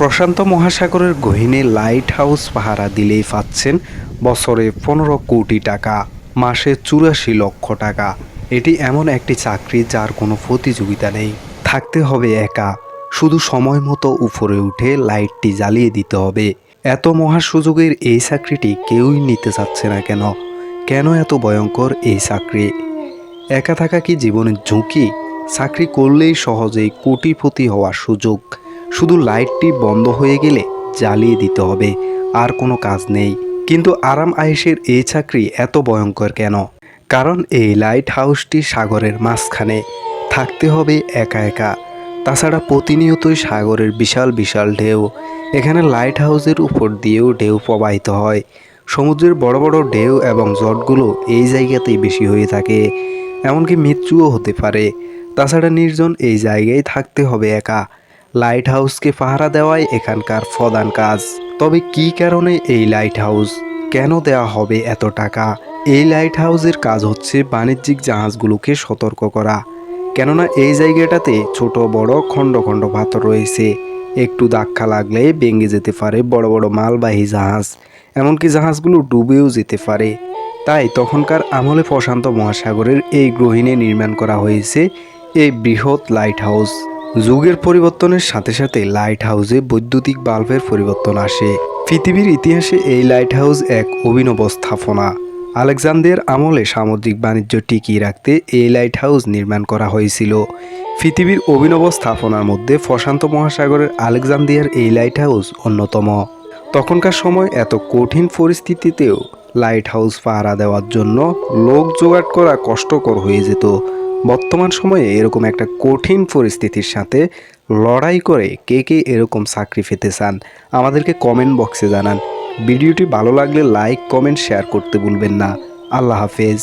প্রশান্ত মহাসাগরের গহীনে light house পাহারা দিলেই পাচ্ছেন বছরে পনেরো কোটি টাকা, মাসে চুরাশি লক্ষ টাকা। এটি এমন একটি চাকরি যার কোনো প্রতিযোগিতা নেই। থাকতে হবে একা। শুধু সময় মতো উপরে উঠে লাইটটি জ্বালিয়ে দিতে হবে। এত মহা সুযোগের এই চাকরিটি কেউই নিতে চাচ্ছে না কেন? কেন এত ভয়ঙ্কর এই চাকরি? একা থাকা কি জীবনের ঝুঁকি? চাকরি করলেই সহজেই কোটিপতি হওয়ার সুযোগ। শুধু লাইটটি বন্ধ হয়ে গেলে জ্বালিয়ে দিতে হবে, আর কোনো কাজ নেই। কিন্তু আরাম আয়েসের এই চাকরি এত ভয়ঙ্কর কেন? কারণ এই লাইট হাউসটি সাগরের মাঝখানে। থাকতে হবে একা একা। তাছাড়া প্রতিনিয়তই সাগরের বিশাল বিশাল ঢেউ। এখানে লাইট হাউসের উপর দিয়েও ঢেউ প্রবাহিত হয়। সমুদ্রের বড় বড় ঢেউ এবং জটগুলো এই জায়গাতেই বেশি হয়ে থাকে। এমনকি মৃত্যুও হতে পারে। তাছাড়া নির্জন এই জায়গায় থাকতে হবে একা। লাইট হাউসকে পাহারা দেওয়াই এখানকার প্রধান কাজ। তবে কী কারণে এই লাইট হাউস কেন দেওয়া হবে এত টাকা? এই লাইট হাউসের কাজ হচ্ছে বাণিজ্যিক জাহাজগুলোকে সতর্ক করা। কেননা এই জায়গাটাতে ছোট, বড়, খণ্ড খণ্ড পাথর রয়েছে। একটু ধাক্কা লাগলে ভেঙে যেতে পারে বড় বড় মালবাহী জাহাজ। এমনকি জাহাজগুলো ডুবেও যেতে পারে। তাই তখনকার আমলে প্রশান্ত মহাসাগরের এই গ্রহিণে নির্মাণ করা হয়েছে এই বৃহৎ লাইট হাউস যুগের পরিবর্তনের সাথে সাথে লাইট হাউসে বৈদ্যুতিক বাল্বের পরিবর্তন আসে। পৃথিবীর ইতিহাসে এই লাইট হাউস এক অভিনব স্থাপনা। আলেকজান্দের আমলে সামুদ্রিক বাণিজ্য টিকিয়ে রাখতে এই লাইট হাউস নির্মাণ করা হয়েছিল। পৃথিবীর অভিনব স্থাপনার মধ্যে প্রশান্ত মহাসাগরের আলেকজান্দিয়ার এই লাইট হাউস অন্যতম। তখনকার সময় এত কঠিন পরিস্থিতিতেও লাইট হাউস পাহারা দেওয়ার জন্য লোক জোগাড় করা কষ্টকর হয়ে যেত। বর্তমান সময়ে এরকম একটা কঠিন পরিস্থিতির সাথে লড়াই করে কে কে এরকম চাকরি পেতে চান, আমাদেরকে কমেন্ট বক্সে জানান। ভিডিওটি ভালো লাগলে লাইক কমেন্ট শেয়ার করতে ভুলবেন না। আল্লাহ হাফেজ।